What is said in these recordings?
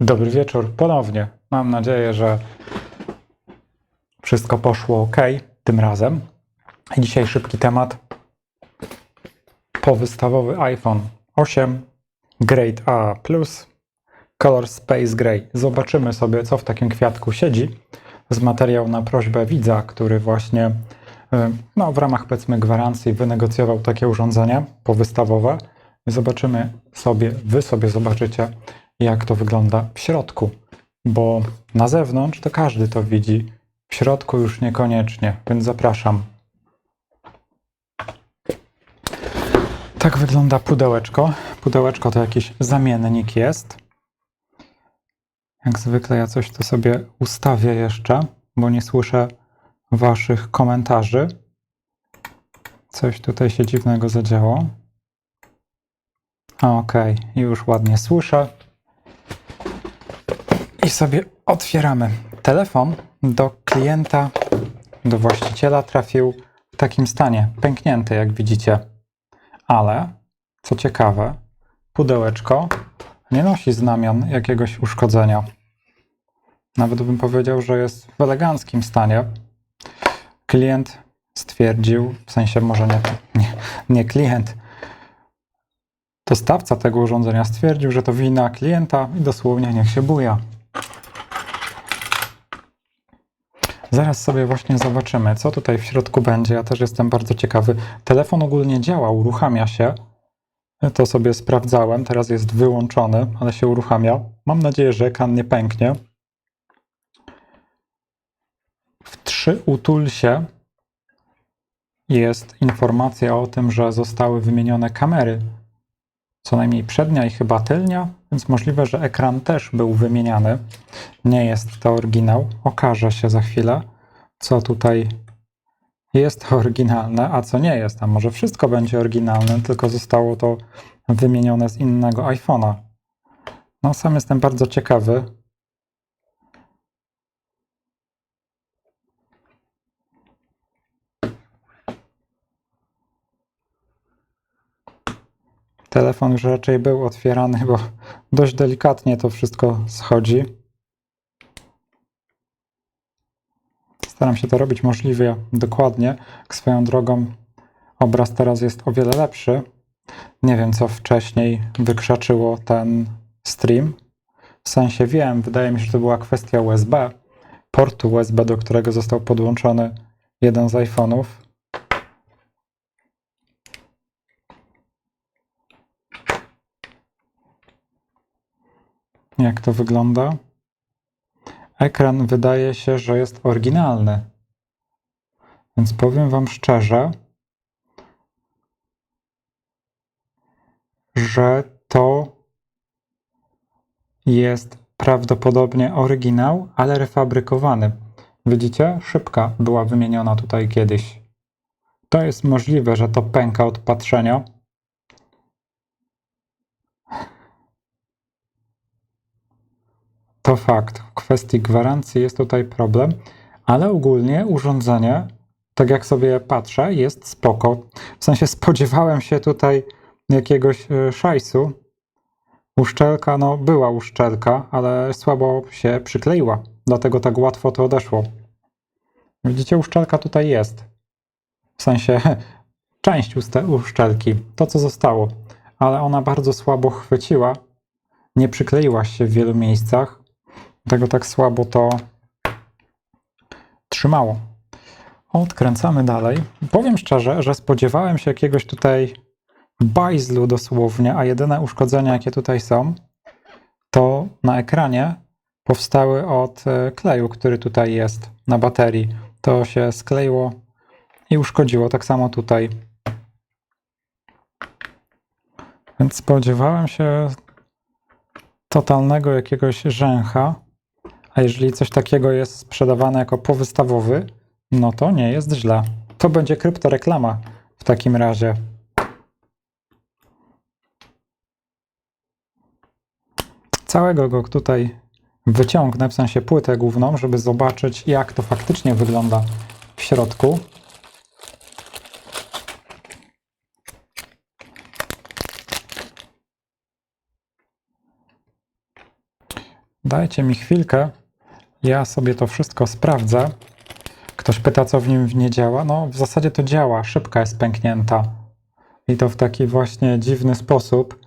Dobry wieczór ponownie. Mam nadzieję, że wszystko poszło ok tym razem. Dzisiaj szybki temat. Powystawowy iPhone 8 Grade A Color Space Gray. Zobaczymy sobie, co w takim kwiatku siedzi. Z materiału na prośbę widza, który właśnie y, no, w ramach powiedzmy gwarancji wynegocjował takie urządzenie powystawowe. Zobaczymy sobie, wy sobie zobaczycie, jak to wygląda w środku, bo na zewnątrz to każdy to widzi, w środku już niekoniecznie, więc zapraszam. Tak wygląda pudełeczko. Pudełeczko to jakiś zamiennik jest. Jak zwykle ja coś tu sobie ustawię jeszcze, bo nie słyszę waszych komentarzy. Coś tutaj się dziwnego zadziało. Okej, już ładnie słyszę i sobie otwieramy. Telefon do klienta, do właściciela trafił w takim stanie, pęknięty, jak widzicie. Ale, co ciekawe, pudełeczko nie nosi znamion jakiegoś uszkodzenia. Nawet bym powiedział, że jest w eleganckim stanie. Klient stwierdził, w sensie może nie, nie, nie klient, dostawca tego urządzenia stwierdził, że to wina klienta i dosłownie niech się buja. Zaraz sobie właśnie zobaczymy, co tutaj w środku będzie. Ja też jestem bardzo ciekawy. Telefon ogólnie działa, uruchamia się. To sobie sprawdzałem. Teraz jest wyłączony, ale się uruchamia. Mam nadzieję, że ekran nie pęknie. 3 utulsie jest informacja o tym, że zostały wymienione kamery. Co najmniej przednia i chyba tylnia, więc możliwe, że ekran też był wymieniany. Nie jest to oryginał. Okaże się za chwilę, co tutaj jest oryginalne, a co nie jest. A może wszystko będzie oryginalne, tylko zostało to wymienione z innego iPhone'a. No, sam jestem bardzo ciekawy. Telefon już raczej był otwierany, bo dość delikatnie to wszystko schodzi. Staram się to robić możliwie dokładnie. Swoją drogą obraz teraz jest o wiele lepszy. Nie wiem, co wcześniej wykrzaczyło ten stream. W sensie wiem, wydaje mi się, że to była kwestia USB, portu USB, do którego został podłączony jeden z iPhone'ów. Jak to wygląda? Ekran wydaje się, że jest oryginalny. Więc powiem Wam szczerze, że to jest prawdopodobnie oryginał, ale refabrykowany. Widzicie? Szybka była wymieniona tutaj kiedyś. To jest możliwe, że to pęka od patrzenia. To fakt. W kwestii gwarancji jest tutaj problem, ale ogólnie urządzenie, tak jak sobie patrzę, jest spoko. W sensie spodziewałem się tutaj jakiegoś e, szajsu. Uszczelka, no była uszczelka, ale słabo się przykleiła, dlatego tak łatwo to odeszło. Widzicie, uszczelka tutaj jest. W sensie część uszczelki, to co zostało, ale ona bardzo słabo chwyciła, nie przykleiła się w wielu miejscach. Dlatego tak słabo to trzymało. Odkręcamy dalej. Powiem szczerze, że spodziewałem się jakiegoś tutaj bajzlu dosłownie, a jedyne uszkodzenia, jakie tutaj są, to na ekranie powstały od e, kleju, który tutaj jest na baterii. To się skleiło i uszkodziło. Tak samo tutaj. Więc spodziewałem się totalnego jakiegoś rzęcha. A jeżeli coś takiego jest sprzedawane jako powystawowy, no to nie jest źle. To będzie kryptoreklama w takim razie. Całego go tutaj wyciągnę, w sensie płytę główną, żeby zobaczyć, jak to faktycznie wygląda w środku. Dajcie mi chwilkę, ja sobie to wszystko sprawdzę. Ktoś pyta, co w nim nie działa. No, w zasadzie to działa, szybka jest pęknięta. I to w taki właśnie dziwny sposób.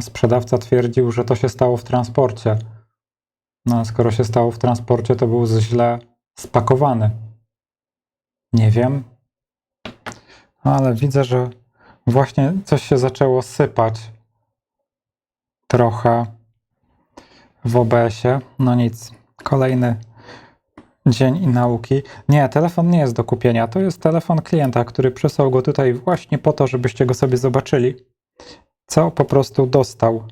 Sprzedawca twierdził, że to się stało w transporcie. No, skoro się stało w transporcie, to był źle spakowany. Nie wiem. Ale widzę, że właśnie coś się zaczęło sypać. Trochę w OBS-ie. No nic. Kolejny dzień i nauki. Nie, telefon nie jest do kupienia. To jest telefon klienta, który przysłał go tutaj właśnie po to, żebyście go sobie zobaczyli. Co po prostu dostał.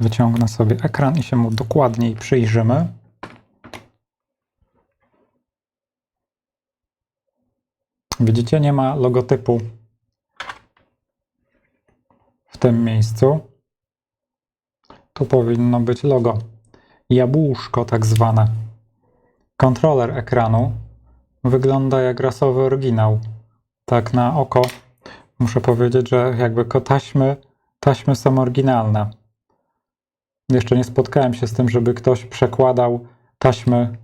Wyciągnę sobie ekran i się mu dokładniej przyjrzymy. Widzicie, nie ma logotypu w tym miejscu. Tu powinno być logo. Jabłuszko tak zwane. Kontroler ekranu wygląda jak rasowy oryginał. Tak na oko muszę powiedzieć, że jakby taśmy, taśmy są oryginalne. Jeszcze nie spotkałem się z tym, żeby ktoś przekładał taśmy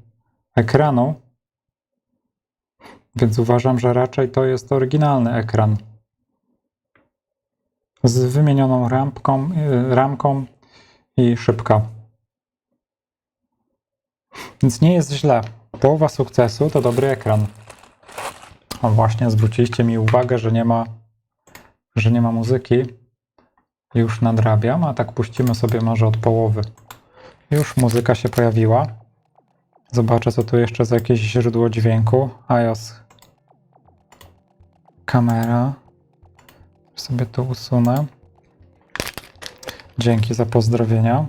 ekranu, więc uważam, że raczej to jest oryginalny ekran. Z wymienioną rampką, y, ramką i szybka. Więc nie jest źle. Połowa sukcesu to dobry ekran. O właśnie, zwróciliście mi uwagę, że nie ma, że nie ma muzyki. Już nadrabiam, a tak puścimy sobie może od połowy. Już muzyka się pojawiła. Zobaczę, co tu jeszcze za jakieś źródło dźwięku. iOS. Kamera. Sobie to usunę. Dzięki za pozdrowienia.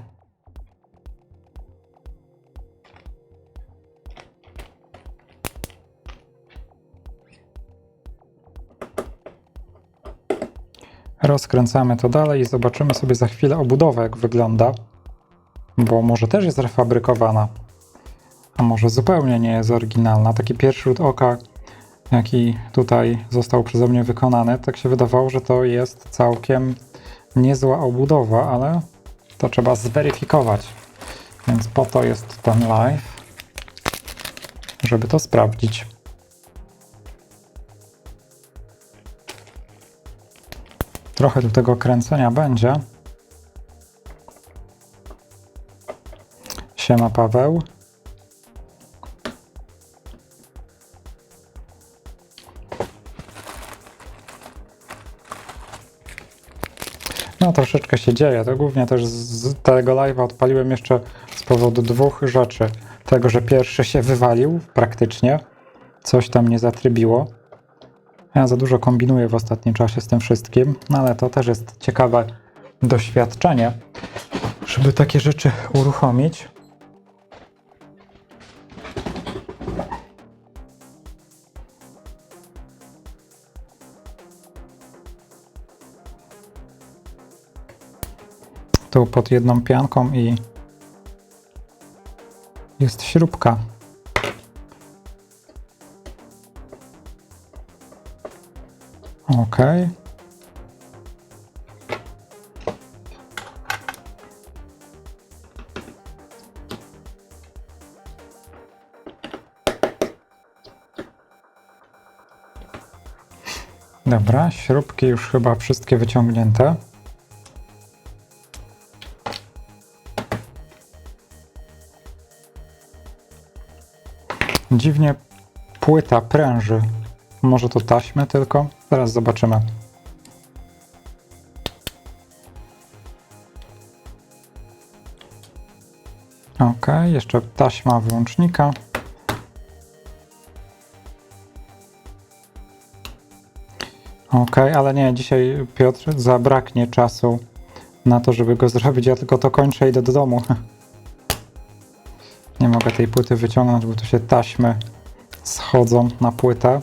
Rozkręcamy to dalej i zobaczymy sobie za chwilę obudowę, jak wygląda. Bo może też jest refabrykowana, a może zupełnie nie jest oryginalna. Taki pierwszy rzut oka, jaki tutaj został przeze mnie wykonany, tak się wydawało, że to jest całkiem niezła obudowa, ale to trzeba zweryfikować. Więc po to jest ten live, żeby to sprawdzić. Trochę tu tego kręcenia będzie. Siema Paweł. No troszeczkę się dzieje. To głównie też z tego live'a odpaliłem jeszcze z powodu dwóch rzeczy. Tego, że pierwszy się wywalił praktycznie. Coś tam nie zatrybiło. Ja za dużo kombinuję w ostatnim czasie z tym wszystkim, no ale to też jest ciekawe doświadczenie, żeby takie rzeczy uruchomić. Tu pod jedną pianką i jest śrubka. Ok. Dobra, śrubki już chyba wszystkie wyciągnięte. Dziwnie płyta pręży. Może to taśmy tylko? Zaraz zobaczymy. Ok, jeszcze taśma wyłącznika. Ok, ale nie, dzisiaj Piotr zabraknie czasu na to, żeby go zrobić. Ja tylko to kończę, idę do domu. Mogę tej płyty wyciągnąć, bo tu się taśmy schodzą na płytę.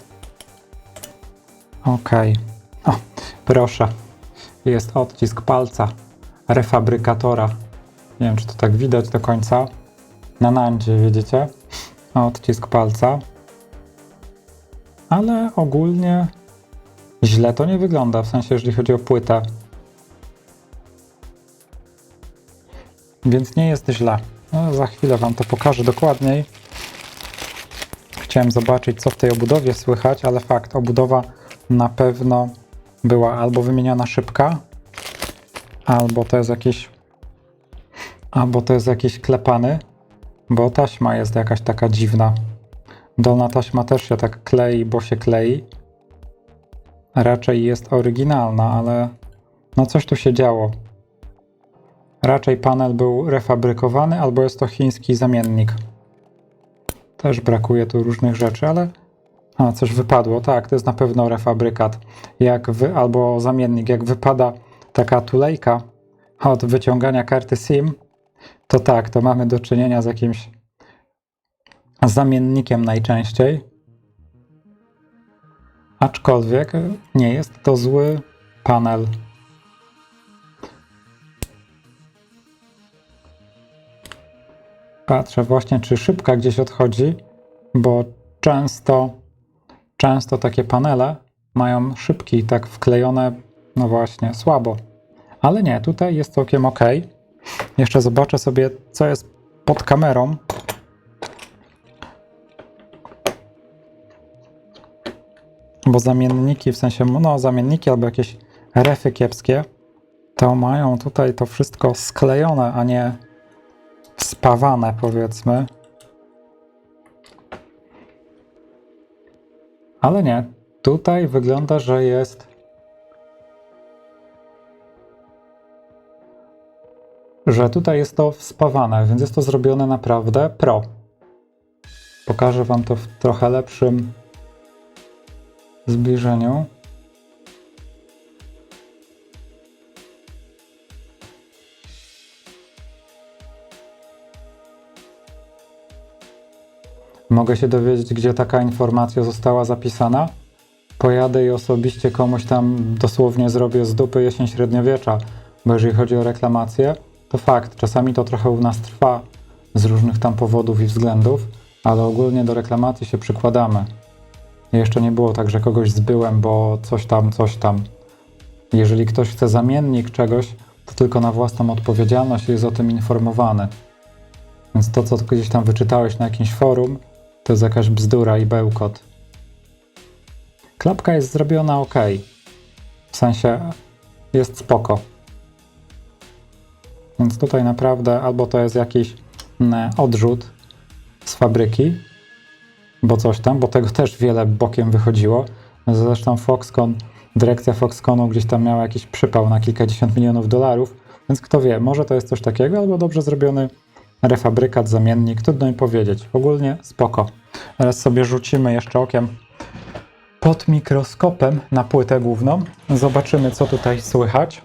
Ok. O, proszę. Jest odcisk palca refabrykatora. Nie wiem, czy to tak widać do końca. Na nandzie, widzicie? Odcisk palca. Ale ogólnie źle to nie wygląda, w sensie, jeżeli chodzi o płytę. Więc nie jest źle. No, za chwilę Wam to pokażę dokładniej. Chciałem zobaczyć, co w tej obudowie słychać, ale fakt, obudowa na pewno była albo wymieniona szybka, albo to jest jakiś albo to jest jakiś klepany, bo taśma jest jakaś taka dziwna. Dolna taśma też się tak klei, bo się klei. Raczej jest oryginalna, ale no coś tu się działo. Raczej panel był refabrykowany, albo jest to chiński zamiennik. Też brakuje tu różnych rzeczy, ale a, coś wypadło. Tak, to jest na pewno refabrykat. Jak wy, albo zamiennik. Jak wypada taka tulejka od wyciągania karty SIM, to tak, to mamy do czynienia z jakimś zamiennikiem najczęściej. Aczkolwiek nie jest to zły panel. Patrzę właśnie, czy szybka gdzieś odchodzi, bo często, często takie panele mają szybki, tak wklejone, no właśnie, słabo. Ale nie, tutaj jest całkiem ok. Jeszcze zobaczę sobie, co jest pod kamerą. Bo zamienniki, w sensie, no zamienniki albo jakieś refy kiepskie, to mają tutaj to wszystko sklejone, a nie spawane, powiedzmy. Ale nie, tutaj wygląda, że jest że tutaj jest to wspawane, więc jest to zrobione naprawdę pro. Pokażę Wam to w trochę lepszym zbliżeniu. Mogę się dowiedzieć, gdzie taka informacja została zapisana? Pojadę i osobiście komuś tam dosłownie zrobię z dupy jesień średniowiecza, bo jeżeli chodzi o reklamację, to fakt, czasami to trochę u nas trwa z różnych tam powodów i względów, ale ogólnie do reklamacji się przykładamy. Jeszcze nie było tak, że kogoś zbyłem, bo coś tam, coś tam. Jeżeli ktoś chce zamiennik czegoś, to tylko na własną odpowiedzialność jest o tym informowany. Więc to, co gdzieś tam wyczytałeś na jakimś forum, to jest jakaś bzdura i bełkot. Klapka jest zrobiona ok. W sensie jest spoko. Więc tutaj naprawdę albo to jest jakiś mm, odrzut z fabryki, bo coś tam, bo tego też wiele bokiem wychodziło. Zresztą Foxconn, dyrekcja Foxconnu gdzieś tam miała jakiś przypał na kilkadziesiąt milionów dolarów, więc kto wie, może to jest coś takiego, albo dobrze zrobiony refabrykat, zamiennik, trudno mi powiedzieć. Ogólnie spoko. Teraz sobie rzucimy jeszcze okiem pod mikroskopem na płytę główną. Zobaczymy, co tutaj słychać.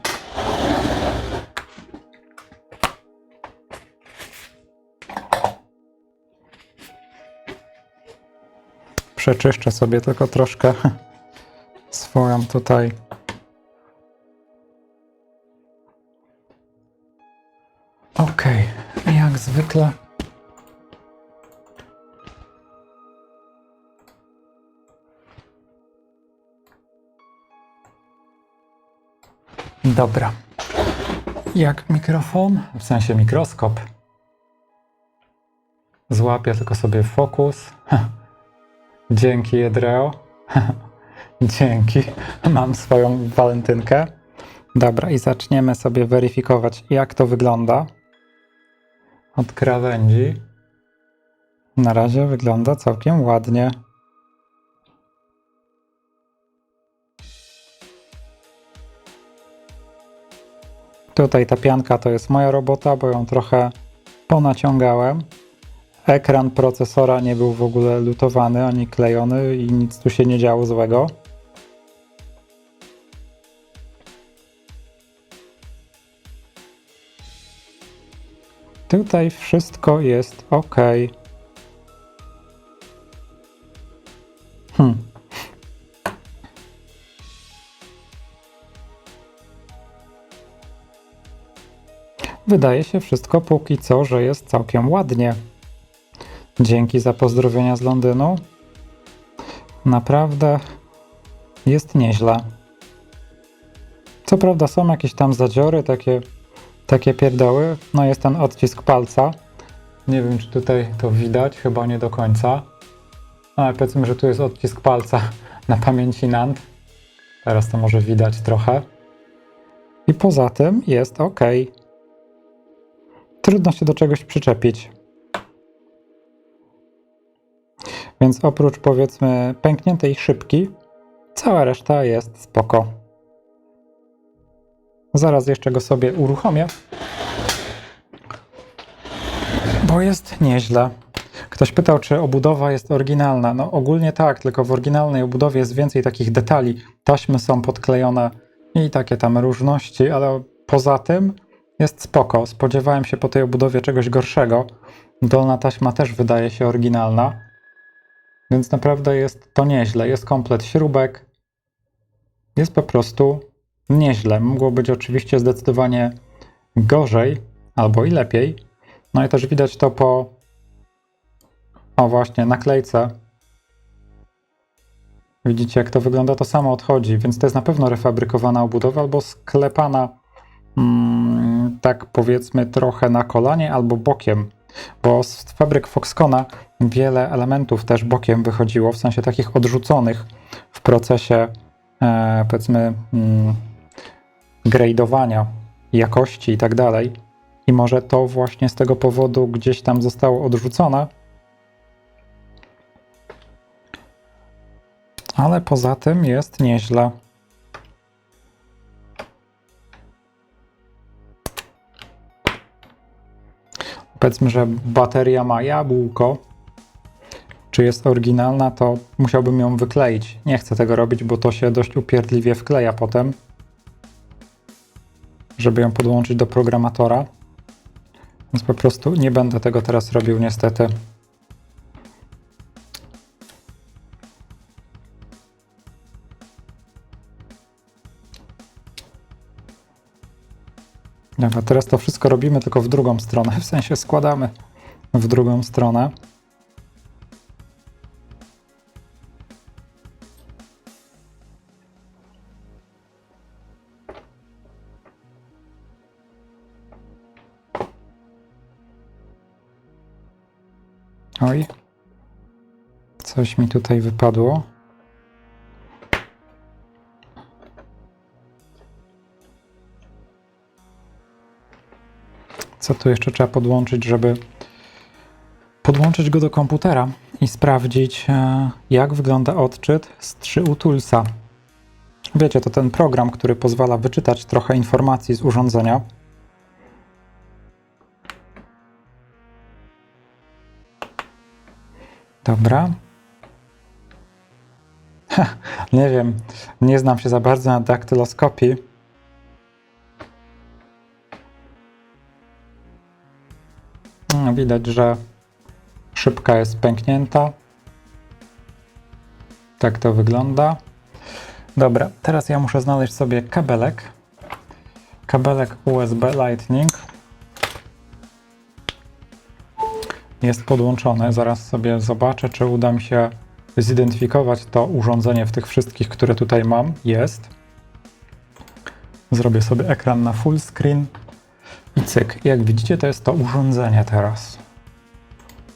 Przeczyszczę sobie tylko troszkę swoją tutaj. Zwykle. Dobra. Jak mikrofon, w sensie mikroskop. Złapię tylko sobie fokus. Dzięki, Edreo. Dzięki. Mam swoją walentynkę. Dobra, i zaczniemy sobie weryfikować, jak to wygląda. Od krawędzi. Na razie wygląda całkiem ładnie. Tutaj ta pianka to jest moja robota, bo ją trochę ponaciągałem. Ekran procesora nie był w ogóle lutowany ani klejony i nic tu się nie działo złego. Tutaj wszystko jest ok. Hmm. Wydaje się wszystko póki co, że jest całkiem ładnie. Dzięki za pozdrowienia z Londynu. Naprawdę jest nieźle. Co prawda są jakieś tam zadziory, takie, takie pierdoły. No jest ten odcisk palca. Nie wiem, czy tutaj to widać, chyba nie do końca. Ale powiedzmy, że tu jest odcisk palca na pamięci NAND. Teraz to może widać trochę. I poza tym jest ok. Trudno się do czegoś przyczepić. Więc oprócz powiedzmy pękniętej szybki, cała reszta jest spoko. Zaraz jeszcze go sobie uruchomię, bo jest nieźle. Ktoś pytał, czy obudowa jest oryginalna. No ogólnie tak, tylko w oryginalnej obudowie jest więcej takich detali. Taśmy są podklejone i takie tam różności, ale poza tym jest spoko. Spodziewałem się po tej obudowie czegoś gorszego. Dolna taśma też wydaje się oryginalna. Więc naprawdę jest to nieźle. Jest komplet śrubek. Jest po prostu nieźle. Mogło być oczywiście zdecydowanie gorzej albo i lepiej. No i też widać to po o właśnie naklejce. Widzicie jak to wygląda? To samo odchodzi, więc to jest na pewno refabrykowana obudowa albo sklepana mm, tak powiedzmy trochę na kolanie albo bokiem. Bo z fabryk Foxcona wiele elementów też bokiem wychodziło, w sensie takich odrzuconych w procesie e, powiedzmy mm, gradeowania jakości i tak dalej. I może to właśnie z tego powodu gdzieś tam zostało odrzucone. Ale poza tym jest nieźle. Powiedzmy, że bateria ma jabłko. Czy jest oryginalna, to musiałbym ją wykleić. Nie chcę tego robić, bo to się dość upierdliwie wkleja potem żeby ją podłączyć do programatora. Więc po prostu nie będę tego teraz robił niestety. Dobra, teraz to wszystko robimy tylko w drugą stronę, w sensie składamy w drugą stronę. Oj. Coś mi tutaj wypadło. Co tu jeszcze trzeba podłączyć, żeby podłączyć go do komputera i sprawdzić, e, jak wygląda odczyt z 3U Toolsa. Wiecie, to ten program, który pozwala wyczytać trochę informacji z urządzenia. Dobra. Ha, nie wiem, nie znam się za bardzo na daktyloskopii. No, Widać, że szybka jest pęknięta. Tak to wygląda. Dobra, teraz ja muszę znaleźć sobie kabelek. Kabelek USB Lightning. Jest podłączone. Zaraz sobie zobaczę, czy uda mi się zidentyfikować to urządzenie w tych wszystkich, które tutaj mam. Jest. Zrobię sobie ekran na full screen i cyk. Jak widzicie, to jest to urządzenie teraz.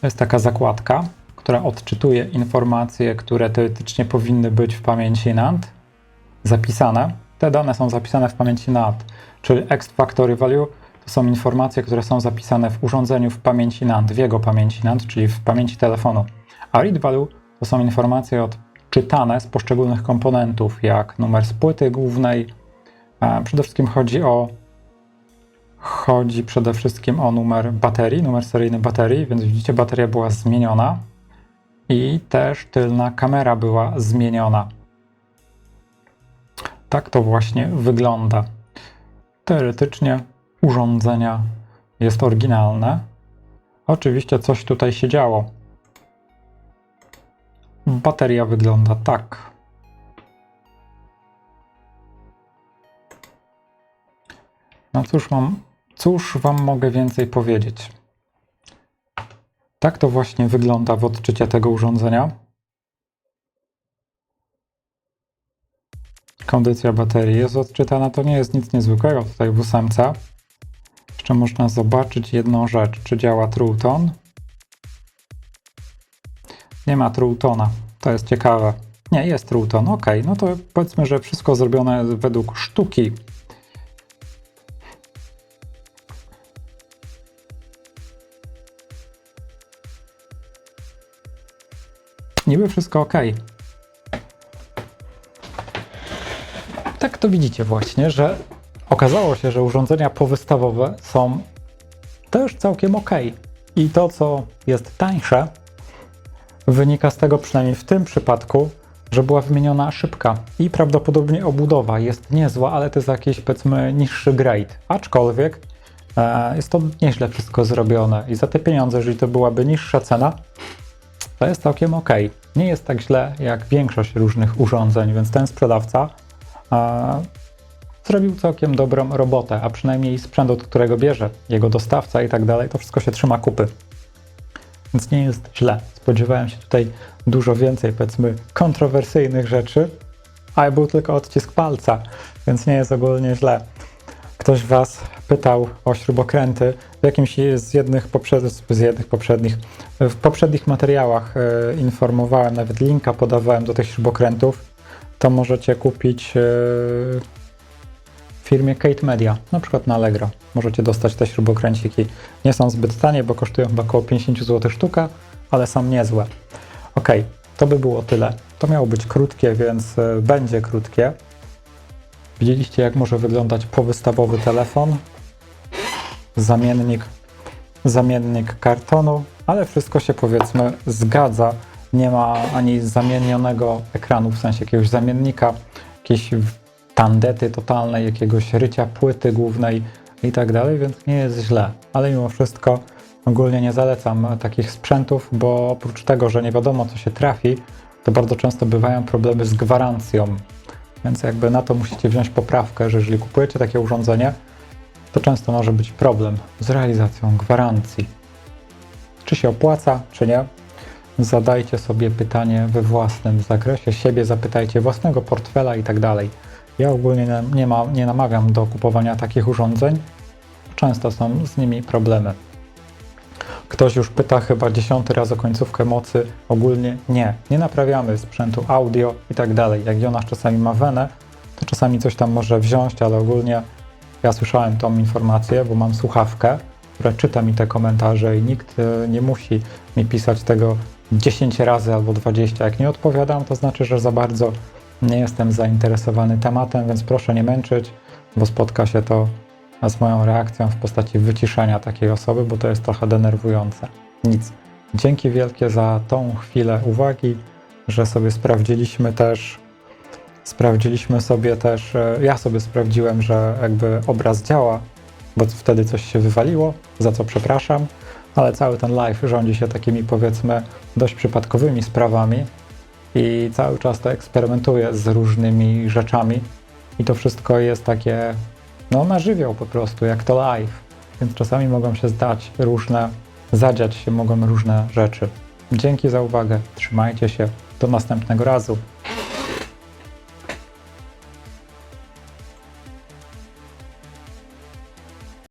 To jest taka zakładka, która odczytuje informacje, które teoretycznie powinny być w pamięci NAND zapisane. Te dane są zapisane w pamięci NAND, czyli X Factory Value są informacje, które są zapisane w urządzeniu w pamięci NAND, w jego pamięci NAND, czyli w pamięci telefonu. A read value to są informacje odczytane z poszczególnych komponentów, jak numer z płyty głównej. Przede wszystkim chodzi o chodzi przede wszystkim o numer baterii, numer seryjny baterii, więc widzicie, bateria była zmieniona i też tylna kamera była zmieniona. Tak to właśnie wygląda. Teoretycznie urządzenia jest oryginalne. Oczywiście coś tutaj się działo, bateria wygląda tak. No cóż mam, cóż wam mogę więcej powiedzieć? Tak to właśnie wygląda w odczycie tego urządzenia. Kondycja baterii jest odczytana, to nie jest nic niezwykłego tutaj w ósemce. Jeszcze można zobaczyć jedną rzecz, czy działa Trueton. Nie ma Truetona, to jest ciekawe. Nie, jest Trueton, ok, no to powiedzmy, że wszystko zrobione według sztuki. Niby wszystko ok. Tak to widzicie właśnie, że okazało się, że urządzenia powystawowe są też całkiem ok. I to, co jest tańsze, wynika z tego, przynajmniej w tym przypadku, że była wymieniona szybka i prawdopodobnie obudowa jest niezła, ale to jest jakiś powiedzmy niższy grade. Aczkolwiek e, jest to nieźle wszystko zrobione i za te pieniądze, jeżeli to byłaby niższa cena, to jest całkiem ok. Nie jest tak źle jak większość różnych urządzeń, więc ten sprzedawca e, zrobił całkiem dobrą robotę, a przynajmniej sprzęt, od którego bierze, jego dostawca i tak dalej, to wszystko się trzyma kupy. Więc nie jest źle. Spodziewałem się tutaj dużo więcej, powiedzmy, kontrowersyjnych rzeczy, a był tylko odcisk palca, więc nie jest ogólnie źle. Ktoś Was pytał o śrubokręty. W jakimś z jednych, poprzednich, z jednych poprzednich, w poprzednich materiałach e, informowałem, nawet linka podawałem do tych śrubokrętów. To możecie kupić e, firmie Kate Media, na przykład na Allegro. Możecie dostać te śrubokręciki. Nie są zbyt tanie, bo kosztują około 50 zł sztuka, ale są niezłe. Ok, to by było tyle. To miało być krótkie, więc e, będzie krótkie. Widzieliście, jak może wyglądać powystawowy telefon, zamiennik, zamiennik kartonu, ale wszystko się powiedzmy zgadza. Nie ma ani zamienionego ekranu, w sensie jakiegoś zamiennika, jakiejś tandety totalnej, jakiegoś rycia płyty głównej i tak dalej, więc nie jest źle. Ale mimo wszystko ogólnie nie zalecam takich sprzętów, bo oprócz tego, że nie wiadomo co się trafi, to bardzo często bywają problemy z gwarancją. Więc jakby na to musicie wziąć poprawkę, że jeżeli kupujecie takie urządzenie, to często może być problem z realizacją gwarancji. Czy się opłaca, czy nie? Zadajcie sobie pytanie we własnym zakresie, siebie zapytajcie, własnego portfela i tak dalej. Ja ogólnie nie, ma, nie namawiam do kupowania takich urządzeń, często są z nimi problemy. Ktoś już pyta chyba dziesiąty raz o końcówkę mocy. Ogólnie nie, nie naprawiamy sprzętu audio i tak dalej. Jak Jonasz czasami ma wenę, to czasami coś tam może wziąć, ale ogólnie ja słyszałem tą informację, bo mam słuchawkę, która czyta mi te komentarze i nikt e, nie musi mi pisać tego 10 razy albo 20. Jak nie odpowiadam, to znaczy, że za bardzo nie jestem zainteresowany tematem, więc proszę nie męczyć, bo spotka się to z moją reakcją w postaci wyciszenia takiej osoby, bo to jest trochę denerwujące. Nic. Dzięki wielkie za tą chwilę uwagi, że sobie sprawdziliśmy też, sprawdziliśmy sobie też, e, ja sobie sprawdziłem, że jakby obraz działa, bo wtedy coś się wywaliło, za co przepraszam, ale cały ten live rządzi się takimi powiedzmy dość przypadkowymi sprawami i cały czas to eksperymentuję z różnymi rzeczami i to wszystko jest takie no na żywioł po prostu, jak to live. Więc czasami mogą się zdać różne, zadziać się mogą różne rzeczy. Dzięki za uwagę, trzymajcie się, do następnego razu.